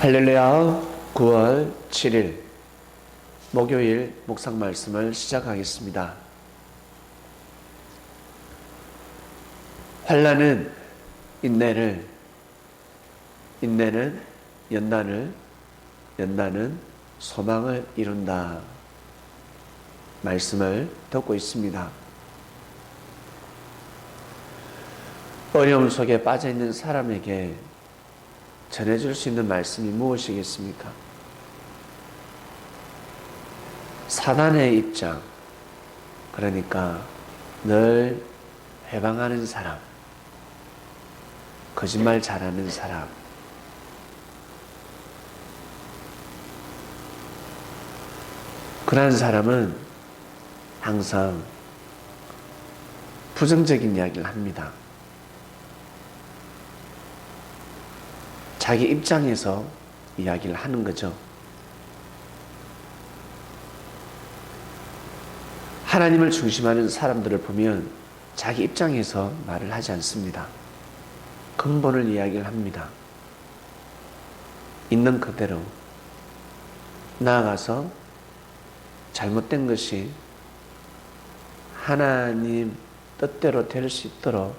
할렐루야 9월 7일 목요일 묵상 말씀을 시작하겠습니다. 환란은 인내를 인내는 연단을 연단은 소망을 이룬다. 말씀을 듣고 있습니다. 어려움 속에 빠져 있는 사람에게 전해줄 수 있는 말씀이 무엇이겠습니까? 사단의 입장, 그러니까 늘 해방하는 사람, 거짓말 잘하는 사람, 그러한 사람은 항상 부정적인 이야기를 합니다. 자기 입장에서 이야기를 하는 거죠. 하나님을 중심하는 사람들을 보면 자기 입장에서 말을 하지 않습니다. 근본을 이야기를 합니다. 있는 그대로 나아가서 잘못된 것이 하나님 뜻대로 될 수 있도록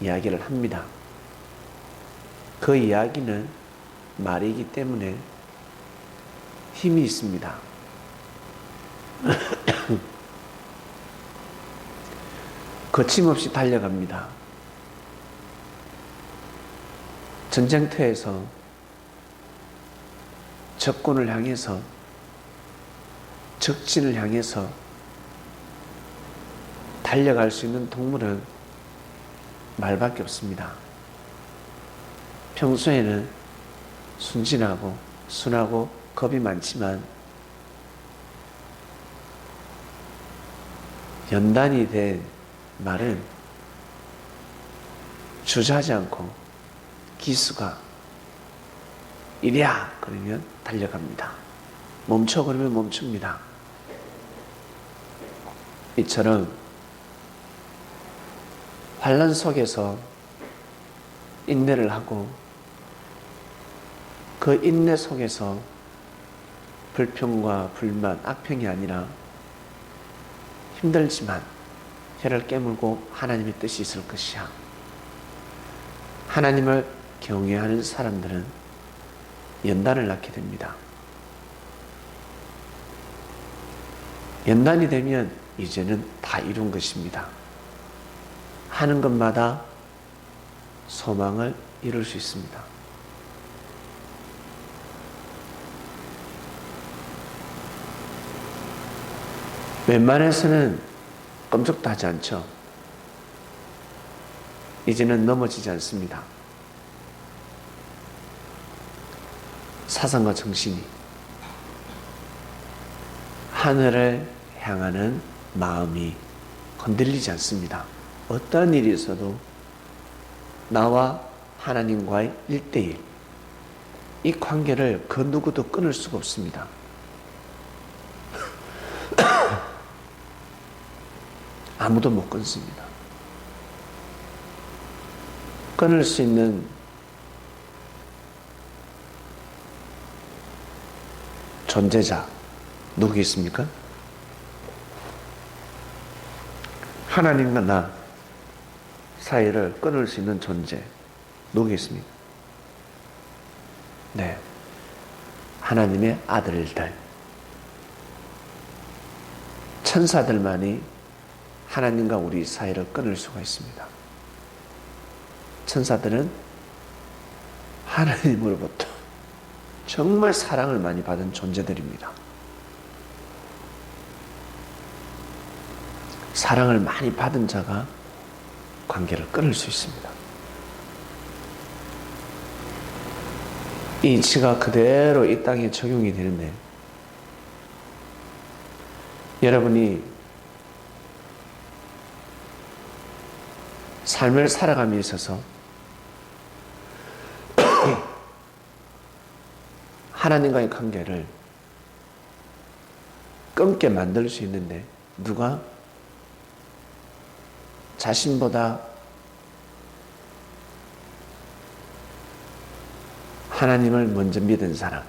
이야기를 합니다. 그 이야기는 말이기 때문에 힘이 있습니다. 거침없이 달려갑니다. 전쟁터에서 적군을 향해서 적진을 향해서 달려갈 수 있는 동물은 말밖에 없습니다. 평소에는 순진하고 순하고 겁이 많지만 연단이 된 말은 주저하지 않고 기수가 이랴 그러면 달려갑니다. 멈춰 그러면 멈춥니다. 이처럼 환란 속에서 인내를 하고 그 인내 속에서 불평과 불만, 악평이 아니라 힘들지만 혀를 깨물고 하나님의 뜻이 있을 것이야. 하나님을 경외하는 사람들은 연단을 낳게 됩니다. 연단이 되면 이제는 다 이룬 것입니다. 하는 것마다 소망을 이룰 수 있습니다. 웬만해서는 끔찍도 하지 않죠. 이제는 넘어지지 않습니다. 사상과 정신이 하늘을 향하는 마음이 흔들리지 않습니다. 어떠한 일이 있어도 나와 하나님과의 일대일 이 관계를 그 누구도 끊을 수가 없습니다. 아무도 못 끊습니다. 끊을 수 있는 존재자 누구 있습니까? 하나님과 나 사이를 끊을 수 있는 존재 누구 있습니까? 네. 하나님의 아들들. 천사들만이 하나님과 우리 사이를 끊을 수가 있습니다. 천사들은 하나님으로부터 정말 사랑을 많이 받은 존재들입니다. 사랑을 많이 받은 자가 관계를 끊을 수 있습니다. 이 이치가 그대로 이 땅에 적용이 되는데, 여러분이 삶을 살아감에 있어서 하나님과의 관계를 끊게 만들 수 있는데 누가? 자신보다 하나님을 먼저 믿은 사람,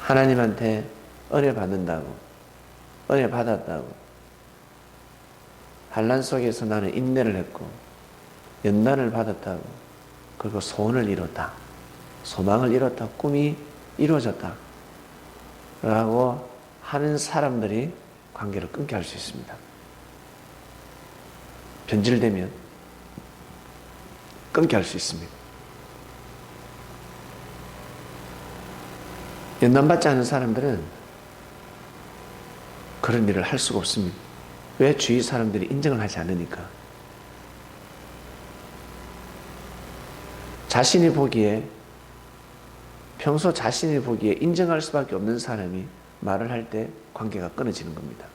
하나님한테 은혜 받는다고, 은혜 받았다고, 환란 속에서 나는 인내를 했고, 연단을 받았다고, 그리고 소원을 이뤘다, 소망을 이뤘다, 꿈이 이루어졌다, 라고 하는 사람들이 관계를 끊게 할 수 있습니다. 변질되면 끊게 할 수 있습니다. 연단받지 않은 사람들은 그런 일을 할 수가 없습니다. 왜 주위 사람들이 인정을 하지 않으니까. 자신이 보기에 평소 자신이 보기에 인정할 수밖에 없는 사람이 말을 할 때 관계가 끊어지는 겁니다.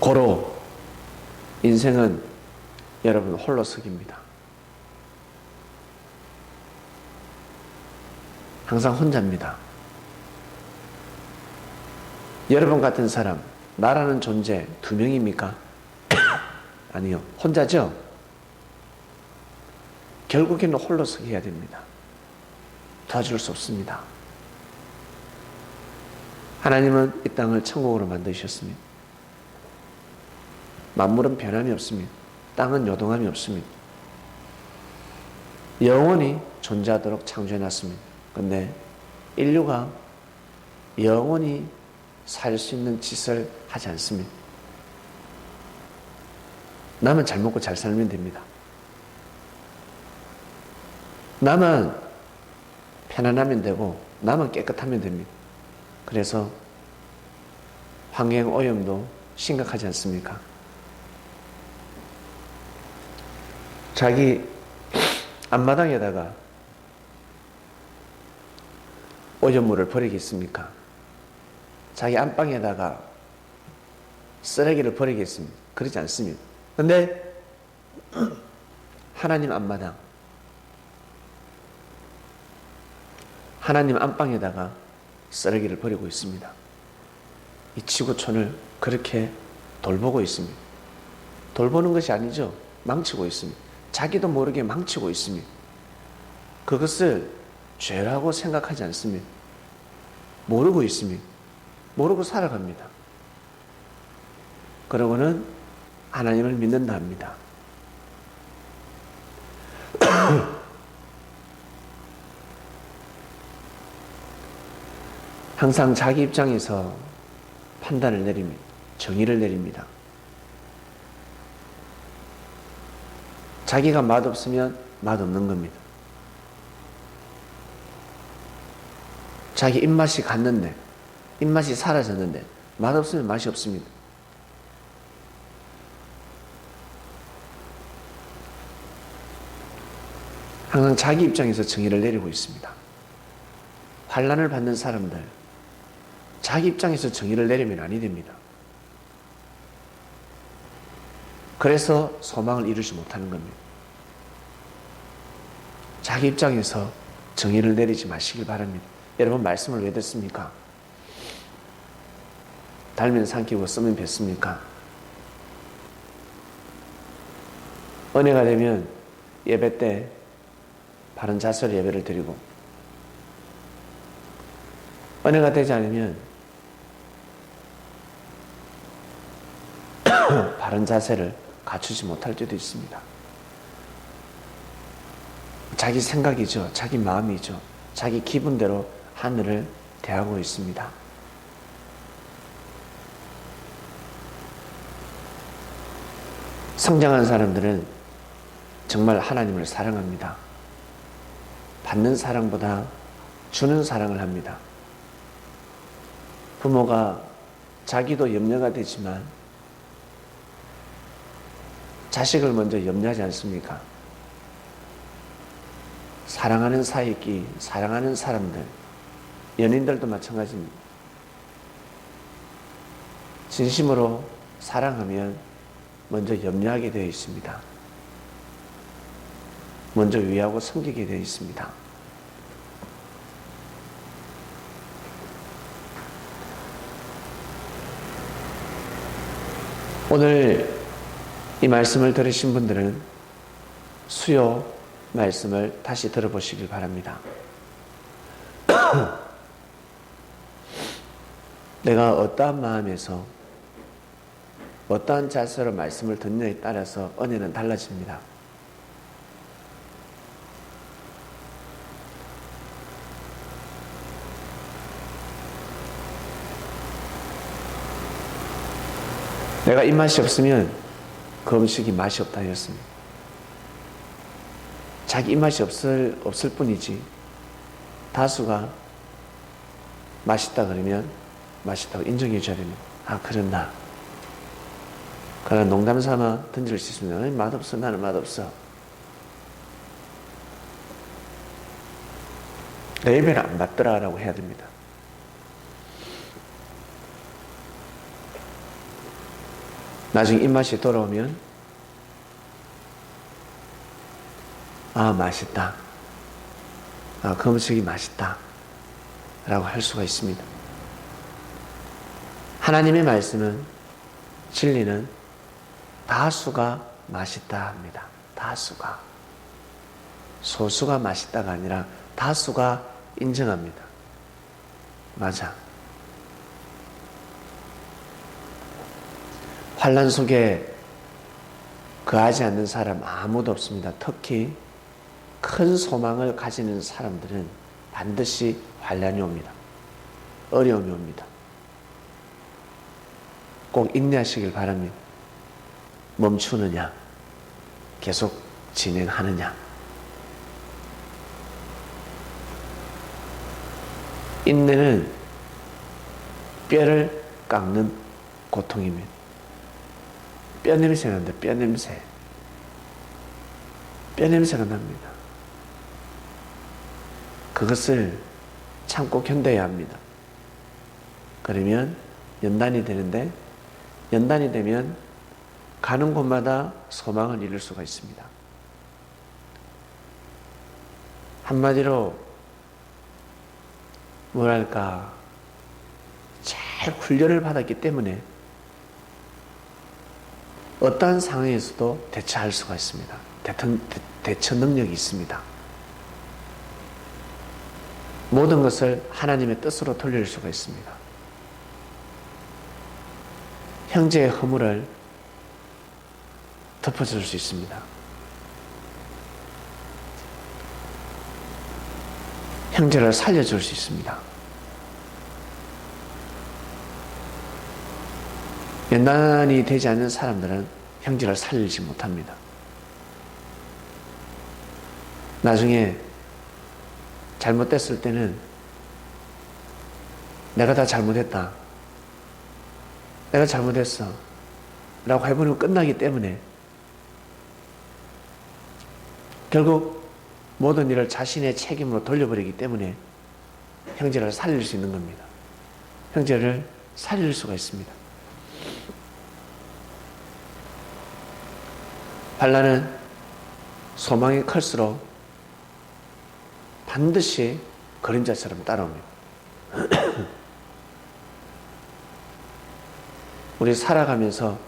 고로 인생은 여러분 홀로서기입니다. 항상 혼자입니다. 여러분 같은 사람, 나라는 존재 두 명입니까? 아니요. 혼자죠? 결국에는 홀로서 해야 됩니다. 도와줄 수 없습니다. 하나님은 이 땅을 천국으로 만드셨습니다. 만물은 변함이 없습니다. 땅은 요동함이 없습니다. 영원히 존재하도록 창조해 놨습니다. 근데 인류가 영원히 살 수 있는 짓을 하지 않습니다. 나만 잘 먹고 잘 살면 됩니다. 나만 편안하면 되고, 나만 깨끗하면 됩니다. 그래서 환경 오염도 심각하지 않습니까? 자기 앞마당에다가 오염물을 버리겠습니까? 자기 안방에다가 쓰레기를 버리겠습니까? 그러지 않습니다. 근데 하나님 앞마당, 하나님 안방에다가 쓰레기를 버리고 있습니다. 이 지구촌을 그렇게 돌보고 있습니다. 돌보는 것이 아니죠. 망치고 있습니다. 자기도 모르게 망치고 있습니다. 그것을 죄라고 생각하지 않습니다. 모르고 있습니다. 모르고 살아갑니다. 그러고는 하나님을 믿는다 합니다. 항상 자기 입장에서 판단을 내립니다. 정의를 내립니다. 자기가 맛없으면 맛없는 겁니다. 자기 입맛이 갔는데, 입맛이 사라졌는데, 맛없으면 맛이 없습니다. 항상 자기 입장에서 정의를 내리고 있습니다. 환란을 받는 사람들, 자기 입장에서 정의를 내리면 아니 됩니다. 그래서 소망을 이루지 못하는 겁니다. 자기 입장에서 정의를 내리지 마시길 바랍니다. 여러분 말씀을 왜 듣습니까? 달면 삼키고 쓰면 뱉습니까? 은혜가 되면 예배 때 바른 자세로 예배를 드리고 은혜가 되지 않으면 바른 자세를 갖추지 못할 때도 있습니다. 자기 생각이죠. 자기 마음이죠. 자기 기분대로 하늘을 대하고 있습니다. 성장한 사람들은 정말 하나님을 사랑합니다. 받는 사랑보다 주는 사랑을 합니다. 부모가 자기도 염려가 되지만 자식을 먼저 염려하지 않습니까? 사랑하는 사이끼, 사랑하는 사람들, 연인들도 마찬가지입니다. 진심으로 사랑하면 먼저 염려하게 되어 있습니다. 먼저 위하고 섬기게 되어 있습니다. 오늘 이 말씀을 들으신 분들은 수요 말씀을 다시 들어보시길 바랍니다. 내가 어떠한 마음에서 어떠한 자세로 말씀을 듣느냐에 따라서 은혜는 달라집니다. 내가 입맛이 없으면 그 음식이 맛이 없다 했습니다. 자기 입맛이 없을, 없을 뿐이지 다수가 맛있다 그러면 맛있다고 인정해 줘야 됩니다. 아, 그렇나. 그러나 농담 삼아 던질 수 아니, 맛없어. 나는 맛없어. 내 입에는 안 맞더라라고 해야 됩니다. 나중에 입맛이 돌아오면 아 맛있다. 아, 그 음식이 맛있다. 라고 할 수가 있습니다. 하나님의 말씀은 진리는 다수가 맛있다 합니다. 다수가. 소수가 맛있다가 아니라 다수가 인정합니다. 맞아. 환란 속에 거하지 않는 사람 아무도 없습니다. 특히 큰 소망을 가지는 사람들은 반드시 환란이 옵니다. 어려움이 옵니다. 꼭 인내하시길 바랍니다. 멈추느냐, 계속 진행하느냐. 인내는 뼈를 깎는 고통입니다. 뼈 냄새가 난다, 뼈 냄새. 뼈 냄새가 납니다. 그것을 참고 견뎌야 합니다. 그러면 연단이 되는데, 연단이 되면 가는 곳마다 소망을 이룰 수가 있습니다. 한마디로, 뭐랄까, 잘 훈련을 받았기 때문에 어떠한 상황에서도 대처할 수가 있습니다. 대처, 대처 능력이 있습니다. 모든 것을 하나님의 뜻으로 돌릴 수가 있습니다. 형제의 허물을 덮어줄 수 있습니다. 형제를 살려줄 수 있습니다. 연단이 되지 않는 사람들은 형제를 살리지 못합니다. 나중에 잘못됐을 때는 내가 다 잘못했다. 내가 잘못했어. 라고 해버리면 끝나기 때문에 결국 모든 일을 자신의 책임으로 돌려버리기 때문에 형제를 살릴 수 있는 겁니다. 형제를 살릴 수가 있습니다. 반란은 소망이 클수록 반드시 그림자처럼 따라옵니다. 우리 살아가면서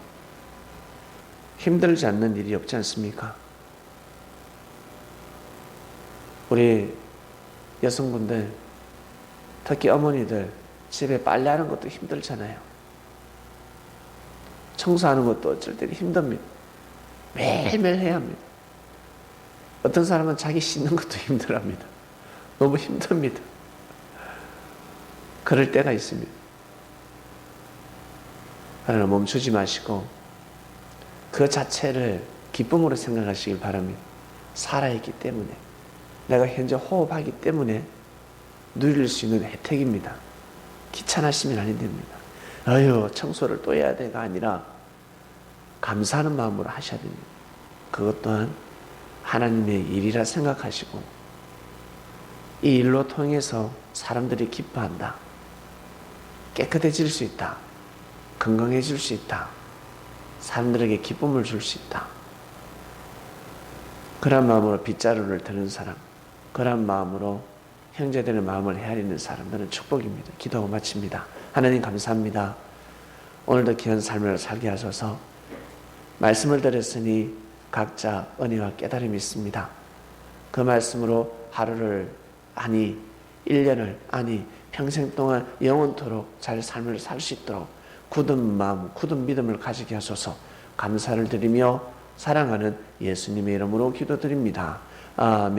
힘들지 않는 일이 없지 않습니까? 우리 여성분들, 특히 어머니들, 집에 빨래하는 것도 힘들잖아요. 청소하는 것도 어쩔 때는 힘듭니다. 매일매일 해야 합니다. 어떤 사람은 자기 씻는 것도 힘들합니다. 너무 힘듭니다. 그럴 때가 있습니다. 그러나 멈추지 마시고 그 자체를 기쁨으로 생각하시길 바랍니다. 살아있기 때문에 내가 현재 호흡하기 때문에 누릴 수 있는 혜택입니다. 귀찮아시면 아니 됩니다. 아유 청소를 또 해야 돼가 아니라 감사하는 마음으로 하셔야 됩니다. 그것 또한 하나님의 일이라 생각하시고 이 일로 통해서 사람들이 기뻐한다. 깨끗해질 수 있다. 건강해질 수 있다. 사람들에게 기쁨을 줄 수 있다. 그런 마음으로 빗자루를 드는 사람, 그런 마음으로 형제들의 마음을 헤아리는 사람들은 축복입니다. 기도하고 마칩니다. 하나님 감사합니다. 오늘도 귀한 삶을 살게 하셔서 말씀을 들었으니 각자 은혜와 깨달음이 있습니다. 그 말씀으로 하루를 아니 1년을 아니 평생 동안 영원토록 잘 삶을 살 수 있도록 굳은 마음, 굳은 믿음을 가지게 하소서 감사를 드리며 사랑하는 예수님의 이름으로 기도드립니다. 아멘.